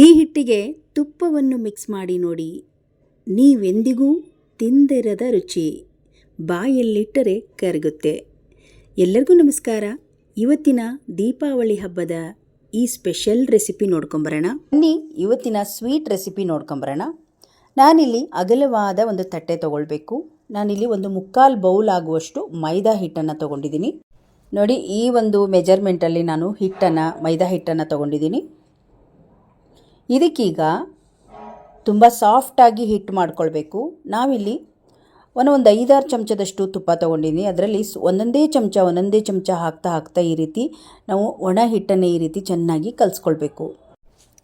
ಈ ಹಿಟ್ಟಿಗೆ ತುಪ್ಪವನ್ನು ಮಿಕ್ಸ್ ಮಾಡಿ ನೋಡಿ. ನೀವೆಂದಿಗೂ ತಿಂದಿರದ ರುಚಿ ಬಾಯಲ್ಲಿಟ್ಟರೆ ಕರಗುತ್ತೆ. ಎಲ್ಲರಿಗೂ ನಮಸ್ಕಾರ. ಇವತ್ತಿನ ದೀಪಾವಳಿ ಹಬ್ಬದ ಈ ಸ್ಪೆಷಲ್ ರೆಸಿಪಿ ನೋಡ್ಕೊಂಬರೋಣ. ಬನ್ನಿ, ಇವತ್ತಿನ ಸ್ವೀಟ್ ರೆಸಿಪಿ ನೋಡ್ಕೊಂಬರೋಣ. ನಾನಿಲ್ಲಿ ಅಗಲವಾದ ಒಂದು ತಟ್ಟೆ ತಗೊಳ್ಬೇಕು. ನಾನಿಲ್ಲಿ ಒಂದು ಮುಕ್ಕಾಲು ಬೌಲ್ ಆಗುವಷ್ಟು ಮೈದಾ ಹಿಟ್ಟನ್ನು ತಗೊಂಡಿದ್ದೀನಿ. ನೋಡಿ, ಈ ಒಂದು ಮೆಜರ್ಮೆಂಟಲ್ಲಿ ನಾನು ಹಿಟ್ಟನ್ನು, ಮೈದಾ ಹಿಟ್ಟನ್ನು ತಗೊಂಡಿದ್ದೀನಿ. ಇದಕ್ಕೀಗ ತುಂಬ ಸಾಫ್ಟಾಗಿ ಹಿಟ್ಟು ಮಾಡ್ಕೊಳ್ಬೇಕು. ನಾವಿಲ್ಲಿ ಒಂದು ಒಂದು ಐದಾರು ಚಮಚದಷ್ಟು ತುಪ್ಪ ತೊಗೊಂಡಿದ್ದೀನಿ ಅದರಲ್ಲಿ ಒಂದೊಂದೇ ಚಮಚ ಒಂದೊಂದೇ ಚಮಚ ಹಾಕ್ತಾ ಹಾಕ್ತಾ ಈ ರೀತಿ ನಾವು ಒಣ ಹಿಟ್ಟನ್ನು ಈ ರೀತಿ ಚೆನ್ನಾಗಿ ಕಲಿಸ್ಕೊಳ್ಬೇಕು.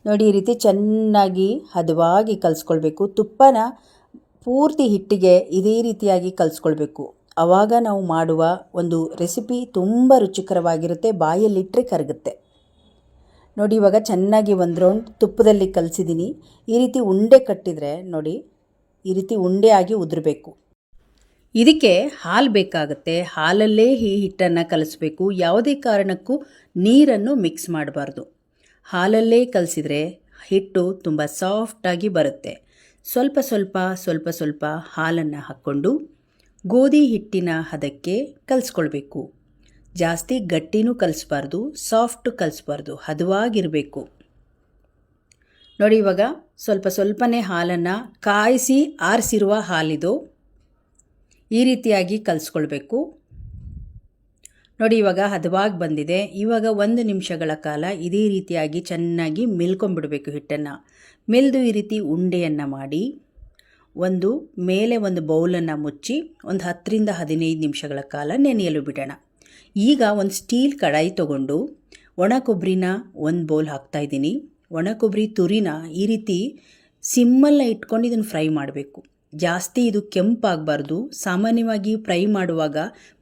ನೋಡಿ, ಈ ರೀತಿ ಚೆನ್ನಾಗಿ ಹದವಾಗಿ ಕಲಿಸ್ಕೊಳ್ಬೇಕು. ತುಪ್ಪನ ಪೂರ್ತಿ ಹಿಟ್ಟಿಗೆ ಇದೇ ರೀತಿಯಾಗಿ ಕಲಿಸ್ಕೊಳ್ಬೇಕು. ಆವಾಗ ನಾವು ಮಾಡುವ ಒಂದು ರೆಸಿಪಿ ತುಂಬ ರುಚಿಕರವಾಗಿರುತ್ತೆ ಬಾಯಲ್ಲಿಟ್ಟರೆ ಕರಗುತ್ತೆ. ನೋಡಿ, ಇವಾಗ ಚೆನ್ನಾಗಿ ಒಂದು ರೌಂಡ್ ತುಪ್ಪದಲ್ಲಿ ಕಲಸಿದ್ದೀನಿ ಈ ರೀತಿ ಉಂಡೆ ಕಟ್ಟಿದರೆ ನೋಡಿ, ಈ ರೀತಿ ಉಂಡೆ ಆಗಿ ಉದುರಬೇಕು. ಇದಕ್ಕೆ ಹಾಲು ಬೇಕಾಗುತ್ತೆ. ಹಾಲಲ್ಲೇ ಈ ಹಿಟ್ಟನ್ನು ಕಲಿಸ್ಬೇಕು. ಯಾವುದೇ ಕಾರಣಕ್ಕೂ ನೀರನ್ನು ಮಿಕ್ಸ್ ಮಾಡಬಾರ್ದು. ಹಾಲಲ್ಲೇ ಕಲಸಿದರೆ ಹಿಟ್ಟು ತುಂಬ ಸಾಫ್ಟಾಗಿ ಬರುತ್ತೆ. ಸ್ವಲ್ಪ ಸ್ವಲ್ಪ ಸ್ವಲ್ಪ ಸ್ವಲ್ಪ ಹಾಲನ್ನು ಹಾಕ್ಕೊಂಡು ಗೋಧಿ ಹಿಟ್ಟಿನ ಹದಕ್ಕೆ ಕಲಿಸ್ಕೊಳ್ಬೇಕು. ಜಾಸ್ತಿ ಗಟ್ಟಿನೂ ಕಲಿಸ್ಬಾರ್ದು ಸಾಫ್ಟ್ ಕಲಿಸ್ಬಾರ್ದು, ಹದವಾಗಿರಬೇಕು. ನೋಡಿ ಇವಾಗ ಸ್ವಲ್ಪ ಸ್ವಲ್ಪನೇ ಹಾಲನ್ನು ಕಾಯಿಸಿ ಆರಿಸಿರುವ ಹಾಲಿದು ಈ ರೀತಿಯಾಗಿ ಕಲಿಸ್ಕೊಳ್ಬೇಕು. ನೋಡಿ ಇವಾಗ ಹದವಾಗಿ ಬಂದಿದೆ. ಇವಾಗ ಒಂದು ನಿಮಿಷಗಳ ಕಾಲ ಇದೇ ರೀತಿಯಾಗಿ ಚೆನ್ನಾಗಿ ಮೆಲ್ಕೊಂಡ್ಬಿಡಬೇಕು ಹಿಟ್ಟನ್ನು. ಮೆಲ್ದು ಈ ರೀತಿ ಉಂಡೆಯನ್ನು ಮಾಡಿ ಒಂದು ಮೇಲೆ ಒಂದು ಬೌಲನ್ನು ಮುಚ್ಚಿ ಒಂದು ಹತ್ತರಿಂದ ಹದಿನೈದು ನಿಮಿಷಗಳ ಕಾಲ ನೆನೆಯಲು ಬಿಡೋಣ. ಈಗ ಒಂದು ಸ್ಟೀಲ್ ಕಡಾಯಿ ತಗೊಂಡು ಒಣ ಕೊಬ್ಬರಿನ ಒಂದು ಬೌಲ್ ಹಾಕ್ತಾಯಿದ್ದೀನಿ ಒಣ ಕೊಬ್ಬರಿ ತುರಿನ ಈ ರೀತಿ ಸಿಮ್ಮಲ್ಲ ಇಟ್ಕೊಂಡು ಇದನ್ನು ಫ್ರೈ ಮಾಡಬೇಕು. ಜಾಸ್ತಿ ಇದು ಕೆಂಪಾಗಬಾರ್ದು. ಸಾಮಾನ್ಯವಾಗಿ ಫ್ರೈ ಮಾಡುವಾಗ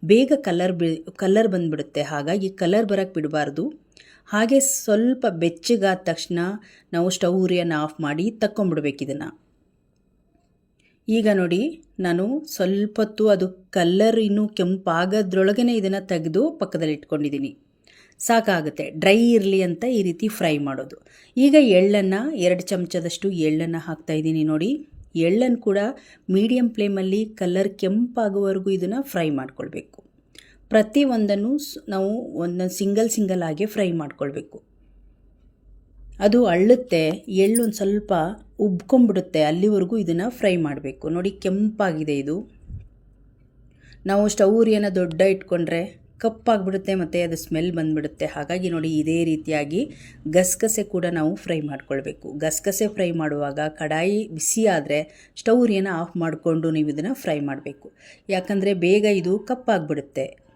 ಬೇಗ ಕಲರ್ ಬಿ, ಕಲರ್ ಬಂದುಬಿಡುತ್ತೆ. ಹಾಗಾಗಿ ಕಲರ್ ಬರೋಕ್ಕೆ ಬಿಡಬಾರ್ದು. ಹಾಗೆ ಸ್ವಲ್ಪ ಬೆಚ್ಚಗಾದ ತಕ್ಷಣ ನಾವು ಸ್ಟವ್ ಉರಿಯನ್ನು ಆಫ್ ಮಾಡಿ ತಕ್ಕೊಂಬಿಡ್ಬೇಕು ಇದನ್ನು. ಈಗ ನೋಡಿ, ನಾನು ಸ್ವಲ್ಪ ಹೊತ್ತು ಅದು ಕಲ್ಲರ್ ಇನ್ನೂ ಕೆಂಪಾಗದ್ರೊಳಗೇ ಇದನ್ನು ತೆಗೆದು ಪಕ್ಕದಲ್ಲಿ ಇಟ್ಕೊಂಡಿದ್ದೀನಿ ಸಾಕಾಗುತ್ತೆ, ಡ್ರೈ ಇರಲಿ ಅಂತ ಈ ರೀತಿ ಫ್ರೈ ಮಾಡೋದು. ಈಗ ಎಳ್ಳನ್ನು, ಎರಡು ಚಮಚದಷ್ಟು ಎಳ್ಳನ್ನು ಹಾಕ್ತಾಯಿದ್ದೀನಿ ನೋಡಿ. ಎಳ್ಳನ್ನು ಕೂಡ ಮೀಡಿಯಮ್ ಫ್ಲೇಮಲ್ಲಿ ಕಲ್ಲರ್ ಕೆಂಪಾಗುವವರೆಗೂ ಇದನ್ನು ಫ್ರೈ ಮಾಡ್ಕೊಳ್ಬೇಕು. ಪ್ರತಿ ಒಂದನ್ನು ಸ್- ನಾವು ಒಂದೊಂದು ಸಿಂಗಲ್ ಸಿಂಗಲ್ ಆಗಿ ಫ್ರೈ ಮಾಡ್ಕೊಳ್ಬೇಕು. ಅದು ಅಳ್ಳುತ್ತೆ, ಎಳ್ಳೊಂದು ಸ್ವಲ್ಪ ಉಬ್ಕೊಂಬಿಡುತ್ತೆ ಅಲ್ಲಿವರೆಗೂ ಇದನ್ನು ಫ್ರೈ ಮಾಡಬೇಕು. ನೋಡಿ ಕೆಂಪಾಗಿದೆ ಇದು. ನಾವು ಸ್ಟವ್ ದೊಡ್ಡ ಇಟ್ಕೊಂಡ್ರೆ ಕಪ್ಪಾಗ್ಬಿಡುತ್ತೆ ಮತ್ತು ಅದು ಸ್ಮೆಲ್ ಬಂದುಬಿಡುತ್ತೆ. ಹಾಗಾಗಿ ನೋಡಿ ಇದೇ ರೀತಿಯಾಗಿ ಗಸಗಸೆ ಕೂಡ ನಾವು ಫ್ರೈ ಮಾಡ್ಕೊಳ್ಬೇಕು. ಗಸಗಸೆ ಫ್ರೈ ಮಾಡುವಾಗ ಕಡಾಯಿ ಬಿಸಿ ಆದರೆ ಸ್ಟವ್ ಆಫ್ ಮಾಡಿಕೊಂಡು ನೀವು ಇದನ್ನು ಫ್ರೈ ಮಾಡಬೇಕು. ಯಾಕಂದರೆ ಬೇಗ ಇದು ಕಪ್ಪಾಗ್ಬಿಡುತ್ತೆ.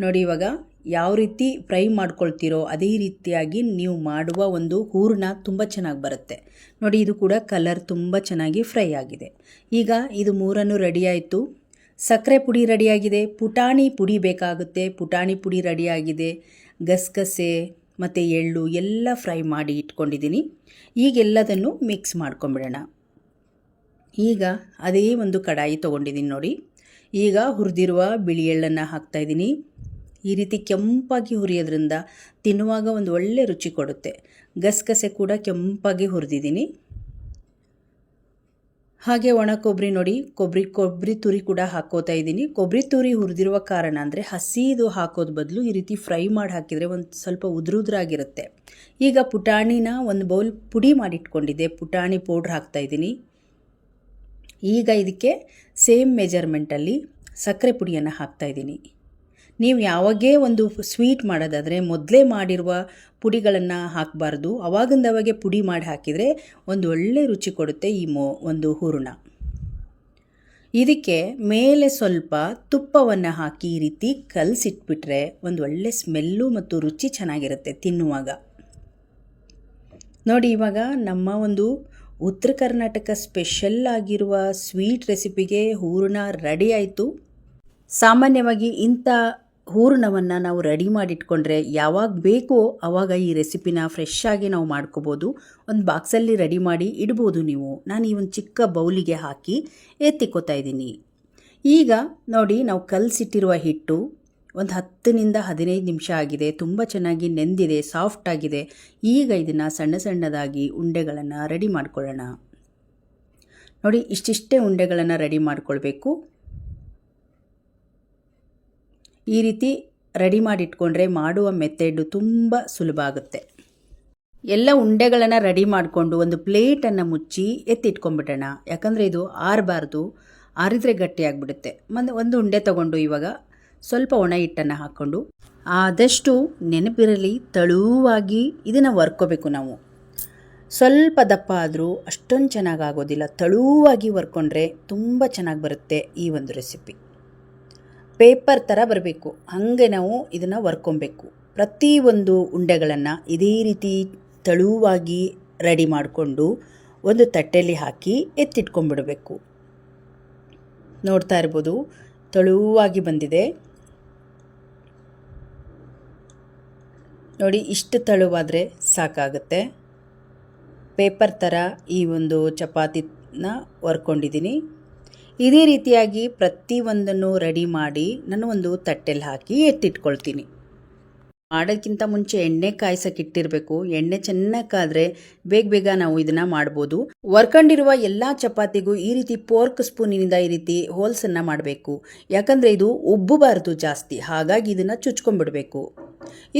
ನೋಡಿ ಇವಾಗ ಯಾವ ರೀತಿ ಫ್ರೈ ಮಾಡ್ಕೊಳ್ತೀರೋ ಅದೇ ರೀತಿಯಾಗಿ ನೀವು ಮಾಡುವ ಒಂದು ಹೂರಣ ತುಂಬ ಚೆನ್ನಾಗಿ ಬರುತ್ತೆ. ನೋಡಿ, ಇದು ಕೂಡ ಕಲರ್ ತುಂಬ ಚೆನ್ನಾಗಿ ಫ್ರೈ ಆಗಿದೆ. ಈಗ ಇದು ಮೂರನ್ನು ರೆಡಿಯಾಯಿತು ಸಕ್ಕರೆ ಪುಡಿ ರೆಡಿಯಾಗಿದೆ ಪುಟಾಣಿ ಪುಡಿ ಬೇಕಾಗುತ್ತೆ. ಪುಟಾಣಿ ಪುಡಿ ರೆಡಿಯಾಗಿದೆ ಗಸಗಸೆ ಮತ್ತು ಎಳ್ಳು ಎಲ್ಲ ಫ್ರೈ ಮಾಡಿ ಇಟ್ಕೊಂಡಿದ್ದೀನಿ. ಈಗೆಲ್ಲದನ್ನು ಮಿಕ್ಸ್ ಮಾಡ್ಕೊಂಬಿಡೋಣ. ಈಗ ಅದೇ ಒಂದು ಕಡಾಯಿ ತೊಗೊಂಡಿದ್ದೀನಿ ನೋಡಿ. ಈಗ ಹುರಿದಿರುವ ಬಿಳಿ ಎಳ್ಳನ್ನು ಹಾಕ್ತಾಯಿದ್ದೀನಿ ಈ ರೀತಿ ಕೆಂಪಾಗಿ ಹುರಿಯೋದ್ರಿಂದ ತಿನ್ನುವಾಗ ಒಂದು ಒಳ್ಳೆ ರುಚಿ ಕೊಡುತ್ತೆ. ಗಸಗಸೆ ಕೂಡ ಕೆಂಪಾಗಿ ಹುರಿದಿದ್ದೀನಿ. ಹಾಗೆ ಒಣ ಕೊಬ್ಬರಿ ನೋಡಿ ಕೊಬ್ಬರಿ ಕೊಬ್ಬರಿ ತುರಿ ಕೂಡ ಹಾಕೋತಾ ಇದ್ದೀನಿ. ಕೊಬ್ಬರಿ ತುರಿ ಹುರಿದಿರುವ ಕಾರಣ ಅಂದರೆ ಹಸಿದು ಹಾಕೋದು ಬದಲು ಈ ರೀತಿ ಫ್ರೈ ಮಾಡಿ ಹಾಕಿದರೆ ಒಂದು ಸ್ವಲ್ಪ ಉದುರುದ್ರಾಗಿರುತ್ತೆ. ಈಗ ಪುಟಾಣಿನ ಒಂದು ಬೌಲ್ ಪುಡಿ ಮಾಡಿಟ್ಕೊಂಡಿದ್ದೆ. ಪುಟಾಣಿ ಪೌಡ್ರ್ ಹಾಕ್ತಾಯಿದ್ದೀನಿ ಈಗ ಇದಕ್ಕೆ ಸೇಮ್ ಮೆಜರ್ಮೆಂಟಲ್ಲಿ ಸಕ್ಕರೆ ಪುಡಿಯನ್ನು ಹಾಕ್ತಾಯಿದ್ದೀನಿ ನೀವು ಯಾವಾಗೇ ಒಂದು ಸ್ವೀಟ್ ಮಾಡೋದಾದರೆ ಮೊದಲೇ ಮಾಡಿರುವ ಪುಡಿಗಳನ್ನು ಹಾಕಬಾರ್ದು. ಅವಾಗಿಂದವಾಗೆ ಪುಡಿ ಮಾಡಿ ಹಾಕಿದರೆ ಒಂದು ಒಳ್ಳೆ ರುಚಿ ಕೊಡುತ್ತೆ ಈ ಮೊ, ಒಂದು ಹೂರಣ. ಇದಕ್ಕೆ ಮೇಲೆ ಸ್ವಲ್ಪ ತುಪ್ಪವನ್ನು ಹಾಕಿ ಈ ರೀತಿ ಕಲಸಿಟ್ಬಿಟ್ರೆ ಒಂದು ಒಳ್ಳೆ ಸ್ಮೆಲ್ಲು ಮತ್ತು ರುಚಿ ಚೆನ್ನಾಗಿರುತ್ತೆ ತಿನ್ನುವಾಗ. ನೋಡಿ, ಇವಾಗ ನಮ್ಮ ಒಂದು ಉತ್ತರ ಕರ್ನಾಟಕ ಸ್ಪೆಷಲ್ ಆಗಿರುವ ಸ್ವೀಟ್ ರೆಸಿಪಿಗೆ ಹೂರಣ ರೆಡಿ ಆಯಿತು. ಸಾಮಾನ್ಯವಾಗಿ ಇಂಥ ಹೂರಣವನ್ನು ನಾವು ರೆಡಿ ಮಾಡಿಟ್ಕೊಂಡ್ರೆ ಯಾವಾಗ ಬೇಕೋ ಆವಾಗ ಈ ರೆಸಿಪಿನ ಫ್ರೆಶ್ ಆಗಿ ನಾವು ಮಾಡ್ಕೋಬೋದು. ಒಂದು ಬಾಕ್ಸಲ್ಲಿ ರೆಡಿ ಮಾಡಿ ಇಡ್ಬೋದು ನೀವು. ನಾನು ಈ ಒಂದು ಚಿಕ್ಕ ಬೌಲಿಗೆ ಹಾಕಿ ಎತ್ತಿಕ್ಕೋತಾ ಇದ್ದೀನಿ. ಈಗ ನೋಡಿ ನಾವು ಕಲಸಿಟ್ಟಿರುವ ಹಿಟ್ಟು ಒಂದು ಹತ್ತರಿಂದ ಹದಿನೈದು ನಿಮಿಷ ಆಗಿದೆ. ತುಂಬ ಚೆನ್ನಾಗಿ ನೆಂದಿದೆ ಸಾಫ್ಟ್ ಆಗಿದೆ. ಈಗ ಇದನ್ನು ಸಣ್ಣ ಸಣ್ಣದಾಗಿ ಉಂಡೆಗಳನ್ನು ರೆಡಿ ಮಾಡ್ಕೊಳ್ಳೋಣ. ನೋಡಿ ಇಷ್ಟಿಷ್ಟೇ ಉಂಡೆಗಳನ್ನು ರೆಡಿ ಮಾಡ್ಕೊಳ್ಬೇಕು. ಈ ರೀತಿ ರೆಡಿ ಮಾಡಿಟ್ಕೊಂಡ್ರೆ ಮಾಡುವ ಮೆಥೆಡು ತುಂಬ ಸುಲಭ ಆಗುತ್ತೆ. ಎಲ್ಲ ಉಂಡೆಗಳನ್ನು ರೆಡಿ ಮಾಡಿಕೊಂಡು ಒಂದು ಪ್ಲೇಟನ್ನು ಮುಚ್ಚಿ ಎತ್ತಿಟ್ಕೊಂಡ್ಬಿಡೋಣ. ಯಾಕಂದರೆ ಇದು ಆರಬಾರ್ದು, ಆರಿದ್ರೆ ಗಟ್ಟಿಯಾಗಿಬಿಡುತ್ತೆ ಮತ್ತು ಒಂದು ಉಂಡೆ ತಗೊಂಡು ಇವಾಗ ಸ್ವಲ್ಪ ಒಣ ಹಿಟ್ಟನ್ನು ಹಾಕ್ಕೊಂಡು ಆದಷ್ಟು ನೆನಪಿರಲಿ, ತಳುವಾಗಿ ಇದನ್ನು ವರ್ಕೋಬೇಕು ನಾವು. ಸ್ವಲ್ಪ ದಪ್ಪ ಆದರೂ ಅಷ್ಟೊಂದು ಚೆನ್ನಾಗಿ ಆಗೋದಿಲ್ಲ. ತಳುವಾಗಿ ವರ್ಕೊಂಡ್ರೆ ತುಂಬ ಚೆನ್ನಾಗಿ ಬರುತ್ತೆ ಈ ಒಂದು ರೆಸಿಪಿ. ಪೇಪರ್ ಥರ ಬರಬೇಕು. ಹಾಗೆ ನಾವು ಇದನ್ನು ವರ್ಕೊಬೇಕು. ಪ್ರತಿಯೊಂದು ಉಂಡೆಗಳನ್ನು ಇದೇ ರೀತಿ ತಳುವಾಗಿ ರೆಡಿ ಮಾಡಿಕೊಂಡು ಒಂದು ತಟ್ಟೆಯಲ್ಲಿ ಹಾಕಿ ಎತ್ತಿಟ್ಕೊಂಡ್ಬಿಡಬೇಕು. ನೋಡ್ತಾ ಇರ್ಬೋದು, ತಳುವಾಗಿ ಬಂದಿದೆ. ನೋಡಿ, ಇಷ್ಟು ತಳುವಾದರೆ ಸಾಕಾಗುತ್ತೆ. ಪೇಪರ್ ಥರ ಈ ಒಂದು ಚಪಾತಿನ ವರ್ಕೊಂಡಿದ್ದೀನಿ. ಇದೇ ರೀತಿಯಾಗಿ ಪ್ರತಿಯೊಂದನ್ನು ರೆಡಿ ಮಾಡಿ ನಾನು ಒಂದು ತಟ್ಟೆಲಿ ಹಾಕಿ ಎತ್ತಿಟ್ಕೊಳ್ತೀನಿ. ಮಾಡೋಕ್ಕಿಂತ ಮುಂಚೆ ಎಣ್ಣೆ ಕಾಯಿಸೋಕ್ಕಿಟ್ಟಿರಬೇಕು. ಇಟ್ಟಿರಬೇಕು ಎಣ್ಣೆ ಚೆನ್ನಾಗಿ ಕಾದರೆ ಬೇಗ ಬೇಗ ನಾವು ಇದನ್ನು ಮಾಡ್ಬೋದು. ವರ್ಕೊಂಡಿರುವ ಎಲ್ಲ ಚಪಾತಿಗೂ ಈ ರೀತಿ ಪೋರ್ಕ್ ಸ್ಪೂನಿನಿಂದ ಈ ರೀತಿ ಹೋಲ್ಸನ್ನು ಮಾಡಬೇಕು. ಯಾಕಂದರೆ ಇದು ಉಬ್ಬಬಾರ್ದು ಜಾಸ್ತಿ, ಹಾಗಾಗಿ ಇದನ್ನು ಚುಚ್ಕೊಂಡ್ಬಿಡಬೇಕು.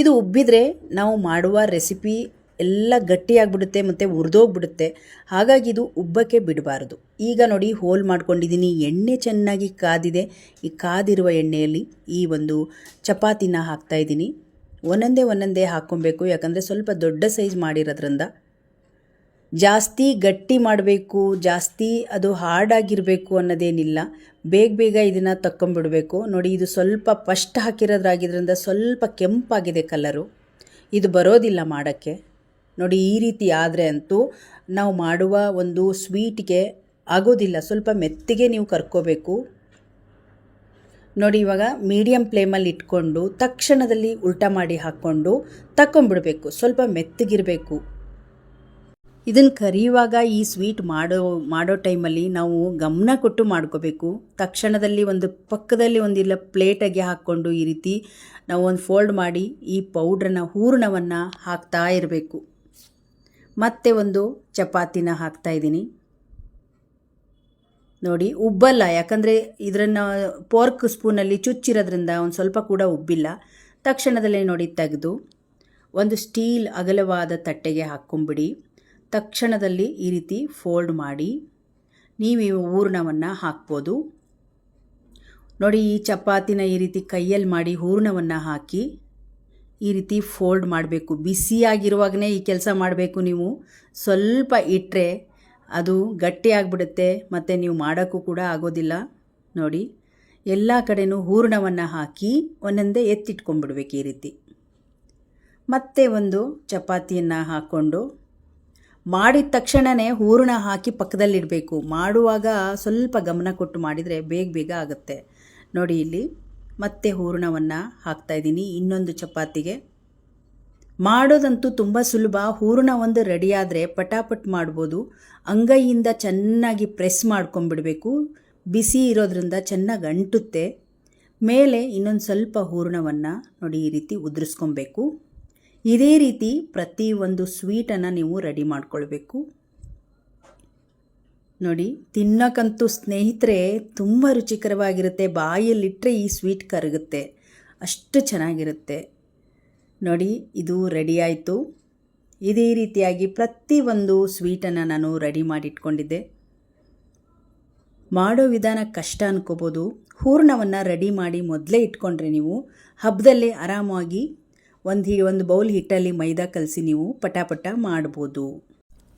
ಇದು ಉಬ್ಬಿದ್ರೆ ನಾವು ಮಾಡುವ ರೆಸಿಪಿ ಎಲ್ಲ ಗಟ್ಟಿಯಾಗಿಬಿಡುತ್ತೆ ಮತ್ತು ಉರಿದೋಗ್ಬಿಡುತ್ತೆ. ಹಾಗಾಗಿ ಇದು ಉಬ್ಬಕ್ಕೆ ಬಿಡಬಾರ್ದು. ಈಗ ನೋಡಿ, ಹೋಲ್ ಮಾಡ್ಕೊಂಡಿದ್ದೀನಿ ಎಣ್ಣೆ ಚೆನ್ನಾಗಿ ಕಾದಿದೆ. ಈ ಕಾದಿರುವ ಎಣ್ಣೆಯಲ್ಲಿ ಈ ಒಂದು ಚಪಾತಿನ ಹಾಕ್ತಾ ಇದ್ದೀನಿ. ಒಂದೊಂದೇ ಒಂದೊಂದೇ ಹಾಕ್ಕೊಬೇಕು. ಯಾಕಂದರೆ ಸ್ವಲ್ಪ ದೊಡ್ಡ ಸೈಜ್ ಮಾಡಿರೋದ್ರಿಂದ ಜಾಸ್ತಿ ಗಟ್ಟಿ ಮಾಡಬೇಕು, ಜಾಸ್ತಿ ಅದು ಹಾರ್ಡಾಗಿರಬೇಕು ಅನ್ನೋದೇನಿಲ್ಲ. ಬೇಗ ಬೇಗ ಇದನ್ನು ತಕ್ಕೊಂಬಿಡಬೇಕು. ನೋಡಿ, ಇದು ಸ್ವಲ್ಪ ಫಸ್ಟ್ ಹಾಕಿರೋದ್ರಾಗಿದ್ದರಿಂದ ಸ್ವಲ್ಪ ಕೆಂಪಾಗಿದೆ ಕಲರು. ಇದು ಬರೋದಿಲ್ಲ ಮಾಡೋಕ್ಕೆ. ನೋಡಿ, ಈ ರೀತಿ ಆದರೆ ಅಂತೂ ನಾವು ಮಾಡುವ ಒಂದು ಸ್ವೀಟ್ಗೆ ಆಗೋದಿಲ್ಲ. ಸ್ವಲ್ಪ ಮೆತ್ತಿಗೆ ನೀವು ಕರ್ಕೋಬೇಕು. ನೋಡಿ, ಇವಾಗ ಮೀಡಿಯಮ್ ಫ್ಲೇಮಲ್ಲಿ ಇಟ್ಕೊಂಡು ತಕ್ಷಣದಲ್ಲಿ ಉಲ್ಟ ಮಾಡಿ ಹಾಕ್ಕೊಂಡು ತಕ್ಕೊಂಬಿಡಬೇಕು. ಸ್ವಲ್ಪ ಮೆತ್ತಗಿರಬೇಕು. ಇದನ್ನು ಕರಿಯುವಾಗ ಈ ಸ್ವೀಟ್ ಮಾಡೋ ಮಾಡೋ ಟೈಮಲ್ಲಿ ನಾವು ಗಮನ ಕೊಟ್ಟು ಮಾಡ್ಕೋಬೇಕು. ತಕ್ಷಣದಲ್ಲಿ ಒಂದು ಪಕ್ಕದಲ್ಲಿ ಒಂದಿಲ್ಲ ಪ್ಲೇಟಾಗಿ ಹಾಕ್ಕೊಂಡು ಈ ರೀತಿ ನಾವು ಒಂದು ಫೋಲ್ಡ್ ಮಾಡಿ ಈ ಪೌಡ್ರನ್ನ ಹೂರಣವನ್ನು ಹಾಕ್ತಾ ಇರಬೇಕು. ಮತ್ತೆ ಒಂದು ಚಪಾತಿನ ಹಾಕ್ತಾ ಇದ್ದೀನಿ. ನೋಡಿ, ಉಬ್ಬಲ್ಲ. ಯಾಕಂದರೆ ಇದರನ್ನು ಪೋರ್ಕ್ ಸ್ಪೂನಲ್ಲಿ ಚುಚ್ಚಿರೋದ್ರಿಂದ ಒಂದು ಸ್ವಲ್ಪ ಕೂಡ ಉಬ್ಬಿಲ್ಲ. ತಕ್ಷಣದಲ್ಲೇ ನೋಡಿ ತೆಗೆದು ಒಂದು ಸ್ಟೀಲ್ ಅಗಲವಾದ ತಟ್ಟೆಗೆ ಹಾಕ್ಕೊಂಬಿಡಿ ತಕ್ಷಣದಲ್ಲಿ ಈ ರೀತಿ ಫೋಲ್ಡ್ ಮಾಡಿ ನೀವು ಈ ಹೂರಣವನ್ನು ಹಾಕ್ಬೋದು. ನೋಡಿ, ಈ ಚಪಾತಿನ ಈ ರೀತಿ ಕೈಯಲ್ಲಿ ಮಾಡಿ ಹೂರಣವನ್ನು ಹಾಕಿ ಈ ರೀತಿ ಫೋಲ್ಡ್ ಮಾಡಬೇಕು. ಬಿಸಿಯಾಗಿರುವಾಗಲೇ ಈ ಕೆಲಸ ಮಾಡಬೇಕು ನೀವು. ಸ್ವಲ್ಪ ಇಟ್ಟರೆ ಅದು ಗಟ್ಟಿಯಾಗ್ಬಿಡುತ್ತೆ ಮತ್ತು ನೀವು ಮಾಡೋಕ್ಕೂ ಕೂಡ ಆಗೋದಿಲ್ಲ. ನೋಡಿ, ಎಲ್ಲ ಕಡೆನೂ ಹೂರಣವನ್ನು ಹಾಕಿ ಒಂದೊಂದೇ ಎತ್ತಿಟ್ಕೊಂಡ್ಬಿಡ್ಬೇಕು ಈ ರೀತಿ. ಮತ್ತೆ ಒಂದು ಚಪಾತಿಯನ್ನು ಹಾಕ್ಕೊಂಡು ಮಾಡಿದ ತಕ್ಷಣವೇ ಹೂರಣ ಹಾಕಿ ಪಕ್ಕದಲ್ಲಿಡಬೇಕು. ಮಾಡುವಾಗ ಸ್ವಲ್ಪ ಗಮನ ಕೊಟ್ಟು ಮಾಡಿದರೆ ಬೇಗ ಬೇಗ ಆಗುತ್ತೆ. ನೋಡಿ ಇಲ್ಲಿ. ಮತ್ತೆ ಹೂರಣವನ್ನು ಹಾಕ್ತಾಯಿದ್ದೀನಿ ಇನ್ನೊಂದು ಚಪಾತಿಗೆ. ಮಾಡೋದಂತೂ ತುಂಬ ಸುಲಭ. ಹೂರಣ ಒಂದು ರೆಡಿಯಾದರೆ ಪಟಾಪಟ್ ಮಾಡ್ಬೋದು. ಅಂಗೈಯಿಂದ ಚೆನ್ನಾಗಿ ಪ್ರೆಸ್ ಮಾಡ್ಕೊಂಬಿಡಬೇಕು ಬಿಸಿ ಇರೋದ್ರಿಂದ ಚೆನ್ನಾಗಿ ಅಂಟುತ್ತೆ. ಮೇಲೆ ಇನ್ನೊಂದು ಸ್ವಲ್ಪ ಹೂರಣವನ್ನು ನೋಡಿ ಈ ರೀತಿ ಉದುರಿಸ್ಕೊಬೇಕು ಇದೇ ರೀತಿ ಪ್ರತಿ ಒಂದು ಸ್ವೀಟನ್ನು ನೀವು ರೆಡಿ ಮಾಡ್ಕೊಳ್ಬೇಕು. ನೋಡಿ, ತಿನ್ನೋಕ್ಕಂತೂ ಸ್ನೇಹಿತರೆ ತುಂಬ ರುಚಿಕರವಾಗಿರುತ್ತೆ. ಬಾಯಲ್ಲಿಟ್ಟರೆ ಈ ಸ್ವೀಟ್ ಕರಗುತ್ತೆ. ಅಷ್ಟು ಚೆನ್ನಾಗಿರುತ್ತೆ. ನೋಡಿ, ಇದು ರೆಡಿ ಆಯಿತು. ಇದೇ ರೀತಿಯಾಗಿ ಪ್ರತಿಯೊಂದು ಸ್ವೀಟನ್ನು ನಾನು ರೆಡಿ ಮಾಡಿಟ್ಕೊಂಡಿದ್ದೆ. ಮಾಡೋ ವಿಧಾನ ಕಷ್ಟ ಅನ್ಕೋಬೋದು. ಹೂರ್ಣವನ್ನು ರೆಡಿ ಮಾಡಿ ಮೊದಲೇ ಇಟ್ಕೊಂಡ್ರೆ ನೀವು ಹಬ್ಬದಲ್ಲೇ ಆರಾಮಾಗಿ ಒಂದು ಒಂದು ಬೌಲ್ ಹಿಟ್ಟಲ್ಲಿ ಮೈದಾ ಕಲಸಿ ನೀವು ಪಟಾಪಟ ಮಾಡ್ಬೋದು.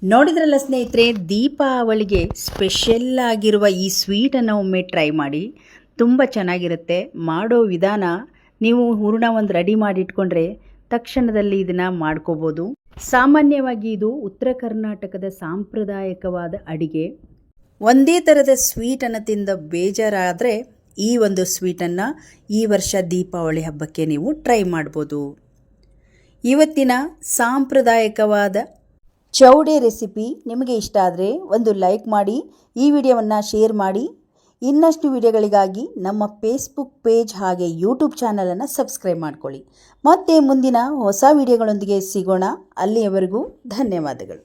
ನೋಡಿದ್ರಲ್ಲ ಸ್ನೇಹಿತರೆ ದೀಪಾವಳಿಗೆ ಸ್ಪೆಷಲ್ ಆಗಿರುವ ಈ ಸ್ವೀಟನ್ನು ಒಮ್ಮೆ ಟ್ರೈ ಮಾಡಿ. ತುಂಬ ಚೆನ್ನಾಗಿರುತ್ತೆ. ಮಾಡೋ ವಿಧಾನ ನೀವು ಹೂರ್ಣ ಒಂದು ರೆಡಿ ಮಾಡಿ ಇಟ್ಕೊಂಡ್ರೆ ತಕ್ಷಣದಲ್ಲಿ ಇದನ್ನು ಮಾಡ್ಕೋಬೋದು. ಸಾಮಾನ್ಯವಾಗಿ ಇದು ಉತ್ತರ ಕರ್ನಾಟಕದ ಸಾಂಪ್ರದಾಯಿಕವಾದ ಅಡಿಗೆ. ಒಂದೇ ಥರದ ಸ್ವೀಟನ್ನು ತಿಂದ ಬೇಜಾರಾದರೆ ಈ ಒಂದು ಸ್ವೀಟನ್ನು ಈ ವರ್ಷ ದೀಪಾವಳಿ ಹಬ್ಬಕ್ಕೆ ನೀವು ಟ್ರೈ ಮಾಡ್ಬೋದು. ಇವತ್ತಿನ ಸಾಂಪ್ರದಾಯಿಕವಾದ ಚೌಡೆ ರೆಸಿಪಿ ನಿಮಗೆ ಇಷ್ಟ ಆದರೆ ಒಂದು ಲೈಕ್ ಮಾಡಿ, ಈ ವಿಡಿಯೋವನ್ನು ಶೇರ್ ಮಾಡಿ. ಇನ್ನಷ್ಟು ವಿಡಿಯೋಗಳಿಗಾಗಿ ನಮ್ಮ ಫೇಸ್ಬುಕ್ ಪೇಜ್ ಹಾಗೆ ಯೂಟ್ಯೂಬ್ ಚಾನಲನ್ನು ಸಬ್ಸ್ಕ್ರೈಬ್ ಮಾಡ್ಕೊಳ್ಳಿ. ಮತ್ತೆ ಮುಂದಿನ ಹೊಸ ವಿಡಿಯೋಗಳೊಂದಿಗೆ ಸಿಗೋಣ. ಅಲ್ಲಿಯವರೆಗೂ ಧನ್ಯವಾದಗಳು.